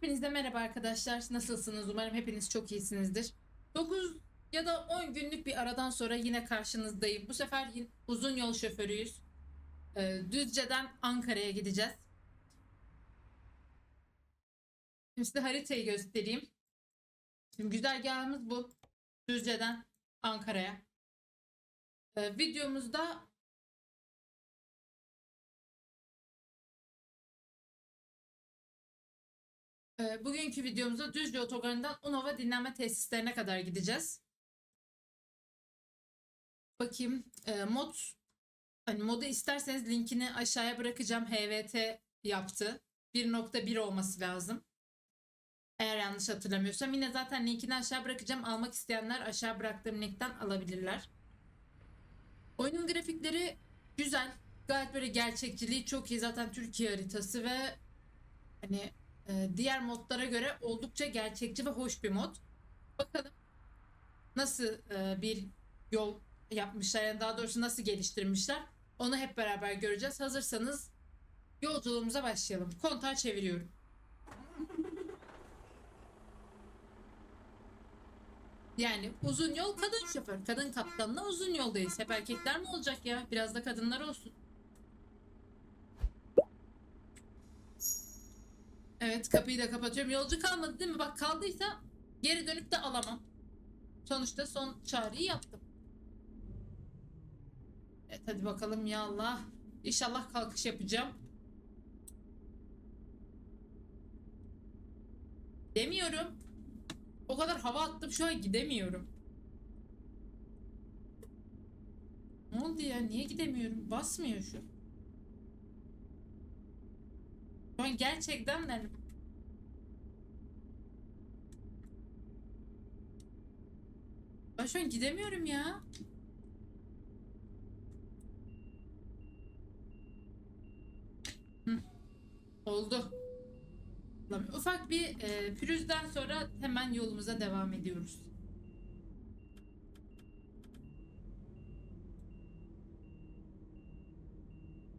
Hepinize merhaba arkadaşlar. Nasılsınız? Umarım hepiniz çok iyisinizdir. 9 ya da 10 günlük bir aradan sonra yine karşınızdayım. Bu sefer uzun yol şoförüyüz. Ee, Düzce'den Ankara'ya gideceğiz. Şimdi size haritayı göstereyim. Şimdi güzergahımız bu. Düzce'den Ankara'ya. Ee, videomuzda Bugünkü videomuzda Düzce Otogarı'ndan Unova dinlenme tesislerine kadar gideceğiz. Bakayım e, mod hani modu isterseniz linkini aşağıya bırakacağım. HVT yaptı. 1.1 olması lazım. Eğer yanlış hatırlamıyorsam yine zaten linkini aşağı bırakacağım. Almak isteyenler aşağı bıraktığım linkten alabilirler. Oyunun grafikleri güzel. Gayet böyle gerçekçiliği çok iyi. Zaten Türkiye haritası ve hani diğer modlara göre oldukça gerçekçi ve hoş bir mod. Bakalım nasıl e, bir yol yapmışlar yani daha doğrusu nasıl geliştirmişler onu hep beraber göreceğiz. Hazırsanız yolculuğumuza başlayalım. Kontağı çeviriyorum. Yani uzun yol kadın şoför. Kadın kaptanla uzun yoldayız. Hep erkekler mi olacak ya? Biraz da kadınlar olsun. Evet kapıyı da kapatıyorum. Yolcu kalmadı değil mi? Bak kaldıysa geri dönüp de alamam. Sonuçta son çağrıyı yaptım. Evet hadi bakalım ya Allah. İnşallah kalkış yapacağım. Demiyorum. O kadar hava attım şu an gidemiyorum. Ne oldu ya? Niye gidemiyorum? Basmıyor şu. An gerçekten de Ben şu an gidemiyorum ya. Oldu. Ufak bir e, pürüzden sonra hemen yolumuza devam ediyoruz.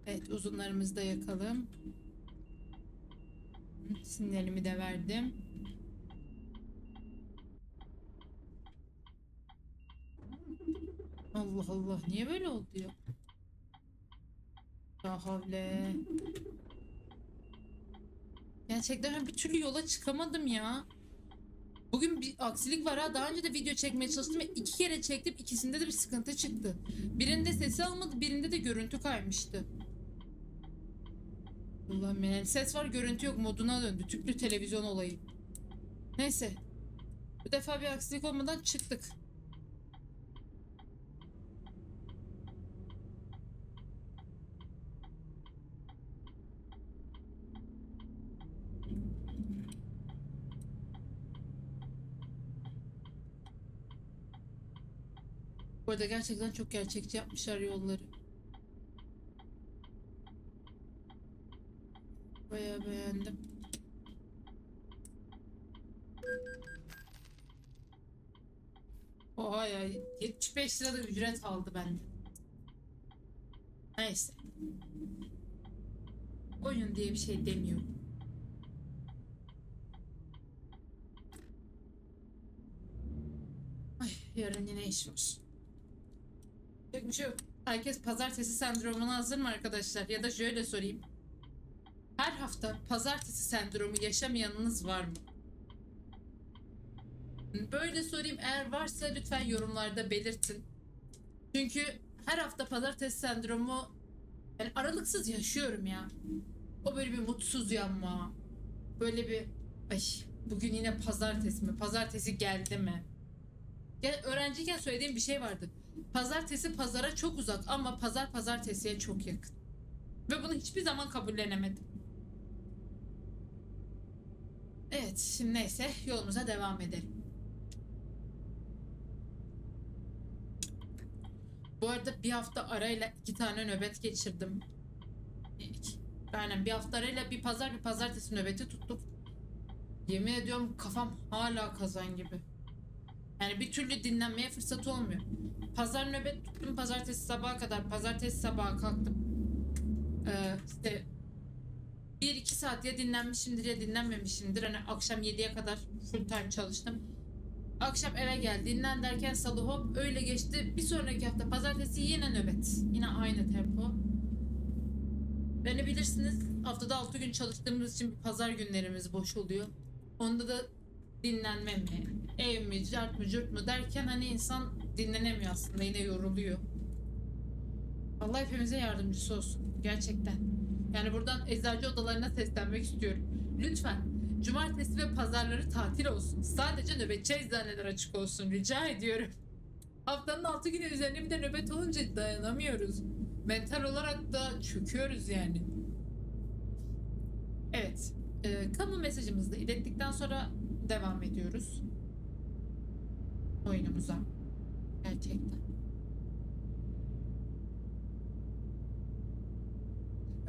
Evet uzunlarımızı da yakalım. Sinyalimi de verdim. Allah Allah niye böyle oldu ya? Ya havle. Gerçekten bir türlü yola çıkamadım ya. Bugün bir aksilik var ha. Daha önce de video çekmeye çalıştım ve iki kere çektim. İkisinde de bir sıkıntı çıktı. Birinde sesi almadı, birinde de görüntü kaymıştı. Ulan yani ses var görüntü yok moduna döndü. Tüplü televizyon olayı. Neyse. Bu defa bir aksilik olmadan çıktık. Bu arada gerçekten çok gerçekçi yapmışlar yolları. Bayağı beğendim. Oha ya 75 lira da ücret aldı bende. Neyse. Oyun diye bir şey demiyorum. Ay yarın yine iş var. Yok bir şey yok. Herkes pazartesi sendromuna hazır mı arkadaşlar? Ya da şöyle sorayım. Her hafta pazartesi sendromu yaşamayanınız var mı? Böyle sorayım eğer varsa lütfen yorumlarda belirtin. Çünkü her hafta pazartesi sendromu yani aralıksız yaşıyorum ya. O böyle bir mutsuz yanma. Böyle bir ay bugün yine pazartesi mi? Pazartesi geldi mi? Ya öğrenciyken söylediğim bir şey vardı. Pazartesi pazara çok uzak ama pazar pazartesiye çok yakın. Ve bunu hiçbir zaman kabullenemedim. Evet, şimdi neyse yolumuza devam edelim. Bu arada bir hafta arayla iki tane nöbet geçirdim. İlk. Aynen bir hafta arayla bir pazar bir pazartesi nöbeti tuttuk. Yemin ediyorum kafam hala kazan gibi. Yani bir türlü dinlenmeye fırsat olmuyor. Pazar nöbet tuttum pazartesi sabaha kadar. Pazartesi sabaha kalktım. Ee, işte 1-2 saat ya dinlenmişimdir ya dinlenmemişimdir. Hani akşam 7'ye kadar full time çalıştım. Akşam eve gel dinlen derken salı hop öyle geçti. Bir sonraki hafta pazartesi yine nöbet. Yine aynı tempo. Beni bilirsiniz haftada 6 gün çalıştığımız için pazar günlerimiz boş oluyor. Onda da dinlenme mi, ev mi, cart mı, cürt mü derken hani insan dinlenemiyor aslında yine yoruluyor. Allah hepimize yardımcısı olsun. Gerçekten. Yani buradan eczacı odalarına seslenmek istiyorum. Lütfen cumartesi ve pazarları tatil olsun. Sadece nöbetçi eczaneler açık olsun. Rica ediyorum. Haftanın 6 günü üzerine bir de nöbet olunca dayanamıyoruz. Mental olarak da çöküyoruz yani. Evet. E, kamu mesajımızı da ilettikten sonra devam ediyoruz. Oyunumuza. Gerçekten.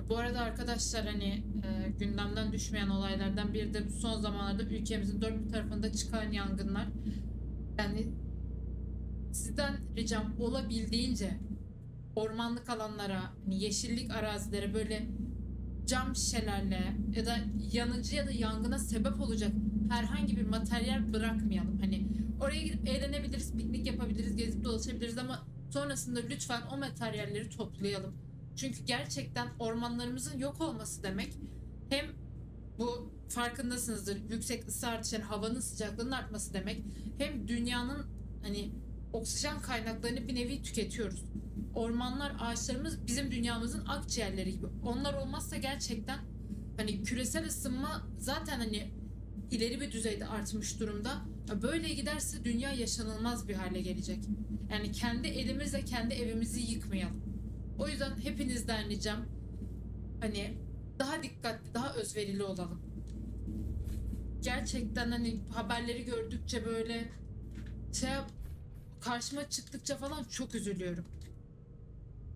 Bu arada arkadaşlar hani e, gündemden düşmeyen olaylardan biri de son zamanlarda ülkemizin dört bir tarafında çıkan yangınlar. Yani sizden ricam olabildiğince ormanlık alanlara, hani yeşillik arazilere böyle cam şişelerle ya da yanıcı ya da yangına sebep olacak herhangi bir materyal bırakmayalım. Hani oraya gidip eğlenebiliriz, piknik yapabiliriz, gezip dolaşabiliriz ama sonrasında lütfen o materyalleri toplayalım. Çünkü gerçekten ormanlarımızın yok olması demek hem bu farkındasınızdır yüksek ısı artışı havanın sıcaklığının artması demek hem dünyanın hani oksijen kaynaklarını bir nevi tüketiyoruz. Ormanlar, ağaçlarımız bizim dünyamızın akciğerleri gibi. Onlar olmazsa gerçekten hani küresel ısınma zaten hani ileri bir düzeyde artmış durumda. Böyle giderse dünya yaşanılmaz bir hale gelecek. Yani kendi elimizle kendi evimizi yıkmayalım. O yüzden hepinizden ricam hani daha dikkatli, daha özverili olalım. Gerçekten hani haberleri gördükçe böyle şey karşıma çıktıkça falan çok üzülüyorum.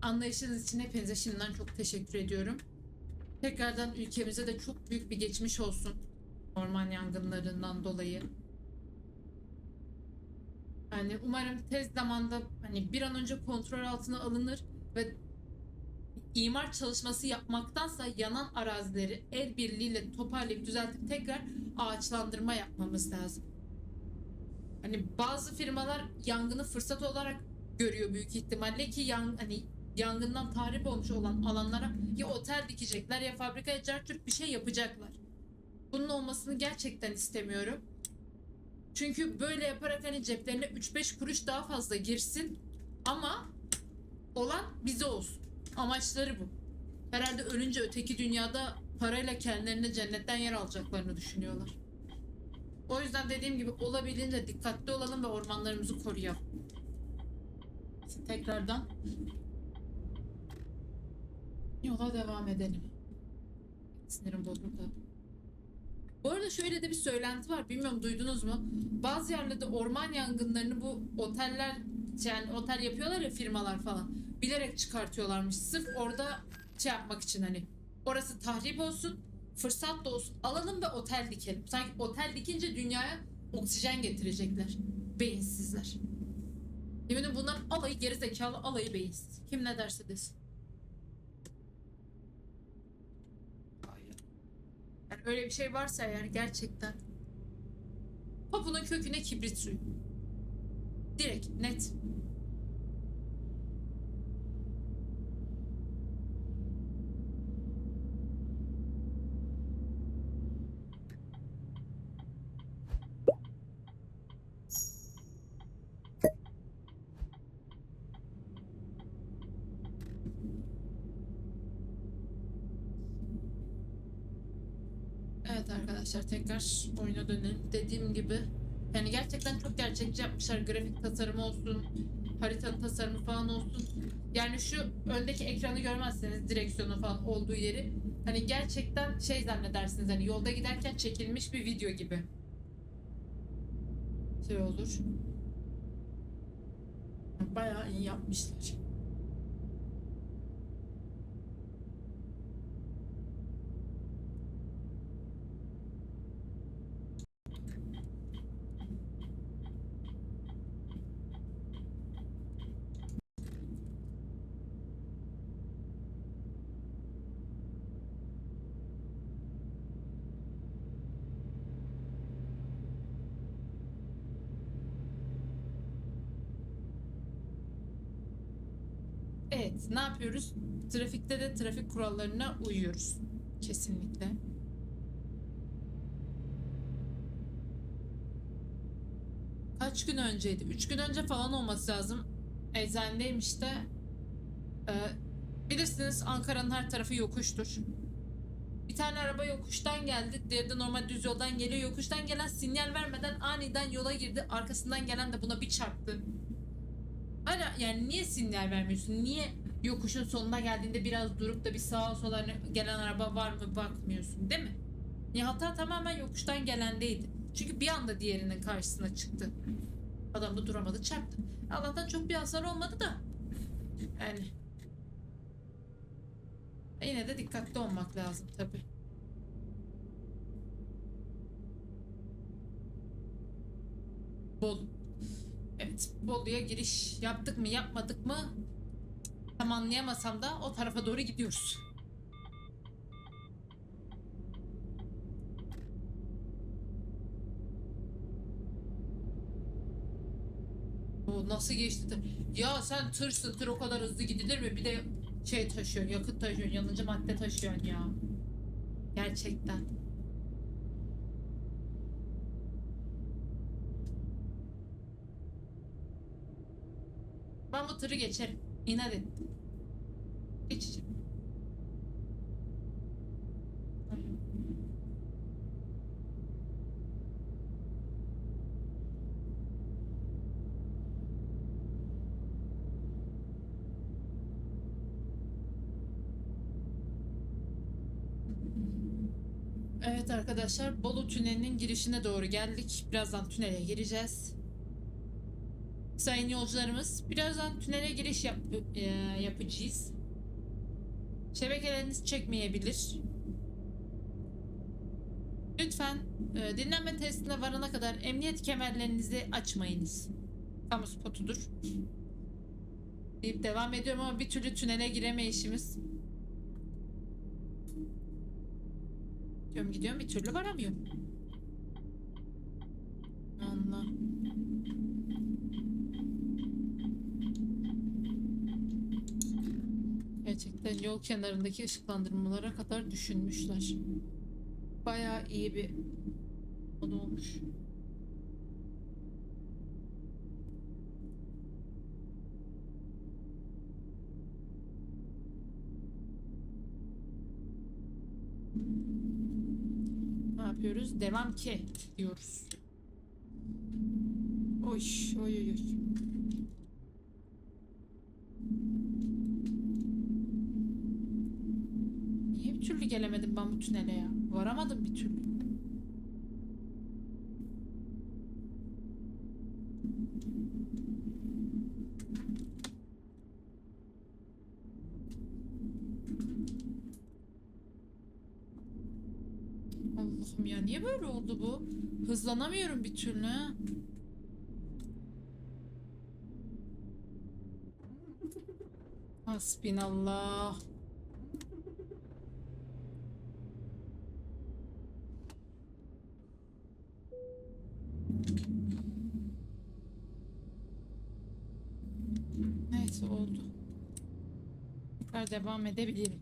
Anlayışınız için hepinize şimdiden çok teşekkür ediyorum. Tekrardan ülkemize de çok büyük bir geçmiş olsun. Orman yangınlarından dolayı. Yani umarım tez zamanda hani bir an önce kontrol altına alınır ve imar çalışması yapmaktansa yanan arazileri el birliğiyle toparlayıp düzeltip tekrar ağaçlandırma yapmamız lazım. Hani bazı firmalar yangını fırsat olarak görüyor büyük ihtimalle ki yan, hani yangından tahrip olmuş olan alanlara ya otel dikecekler ya fabrika ya cartçurt bir şey yapacaklar. Bunun olmasını gerçekten istemiyorum. Çünkü böyle yaparak hani ceplerine 3-5 kuruş daha fazla girsin ama olan bize olsun. Amaçları bu. Herhalde ölünce öteki dünyada parayla kendilerine cennetten yer alacaklarını düşünüyorlar. O yüzden dediğim gibi olabildiğince dikkatli olalım ve ormanlarımızı koruyalım. Tekrardan yola devam edelim. Sinirim bozuldu. Bu arada şöyle de bir söylenti var. Bilmiyorum duydunuz mu? Bazı yerlerde orman yangınlarını bu oteller yani otel yapıyorlar ya firmalar falan. Bilerek çıkartıyorlarmış. Sırf orada şey yapmak için hani. Orası tahrip olsun. Fırsat da olsun. Alalım ve otel dikelim. Sanki otel dikince dünyaya oksijen getirecekler. Beyinsizler. Yemin bunların alayı geri alayı beyinsiz. Kim ne derse desin. Yani öyle bir şey varsa eğer gerçekten topunun köküne kibrit suyu. Direkt net. Evet arkadaşlar tekrar oyuna dönelim. Dediğim gibi yani gerçekten çok gerçekçi yapmışlar. Grafik tasarımı olsun, haritanın tasarımı falan olsun. Yani şu öndeki ekranı görmezseniz direksiyonu falan olduğu yeri hani gerçekten şey zannedersiniz hani yolda giderken çekilmiş bir video gibi. Şey olur. Bayağı iyi yapmışlar. Yapıyoruz? Trafikte de trafik kurallarına uyuyoruz. Kesinlikle. Kaç gün önceydi? Üç gün önce falan olması lazım. Eczanedeyim işte. Ee, bilirsiniz Ankara'nın her tarafı yokuştur. Bir tane araba yokuştan geldi. Diğeri de normal düz yoldan geliyor. Yokuştan gelen sinyal vermeden aniden yola girdi. Arkasından gelen de buna bir çarptı. Hala yani niye sinyal vermiyorsun? Niye yokuşun sonuna geldiğinde biraz durup da bir sağa sola hani gelen araba var mı bakmıyorsun değil mi? Ya hata tamamen yokuştan gelendeydi. Çünkü bir anda diğerinin karşısına çıktı. Adam da duramadı çarptı. Allah'tan çok bir hasar olmadı da. Yani. Yine de dikkatli olmak lazım tabi. Bol. Evet, Bolu'ya giriş yaptık mı yapmadık mı tam anlayamasam da o tarafa doğru gidiyoruz. O nasıl geçti? Ya sen tırsın tır o kadar hızlı gidilir mi? Bir de şey taşıyorsun, yakıt taşıyorsun, yanıcı madde taşıyorsun ya. Gerçekten. Ben bu tırı geçerim. İnat ettim. Geçeceğim. Evet arkadaşlar Bolu Tüneli'nin girişine doğru geldik. Birazdan tünele gireceğiz. Sayın yolcularımız birazdan tünele giriş yap e, yapacağız. Şebekeleriniz çekmeyebilir. Lütfen e, dinlenme testine varana kadar emniyet kemerlerinizi açmayınız. Kamu spotudur. Deyip devam ediyorum ama bir türlü tünele giremeyişimiz. Gidiyorum gidiyorum bir türlü varamıyorum. Allah. Gerçekten yol kenarındaki ışıklandırmalara kadar düşünmüşler. Bayağı iyi bir konu olmuş. Ne yapıyoruz? Devam ki diyoruz. Oy, oy, oy, oy. Niye bir türlü gelemedim ben bu tünele ya? Varamadım bir türlü. Allah'ım ya niye böyle oldu bu? Hızlanamıyorum bir türlü. ha. Hasbinallah. Neyse oldu. Tekrar devam edebilirim.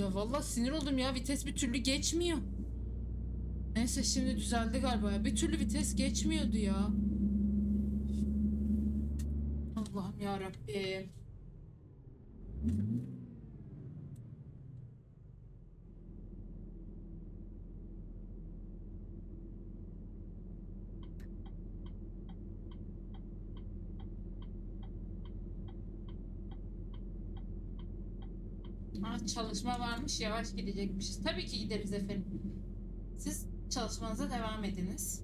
Ya vallahi sinir oldum ya vites bir türlü geçmiyor. Neyse şimdi düzeldi galiba ya. Bir türlü vites geçmiyordu ya. Allah'ım ya Ah, çalışma varmış yavaş gidecekmişiz. Tabii ki gideriz efendim. Siz çalışmanıza devam ediniz.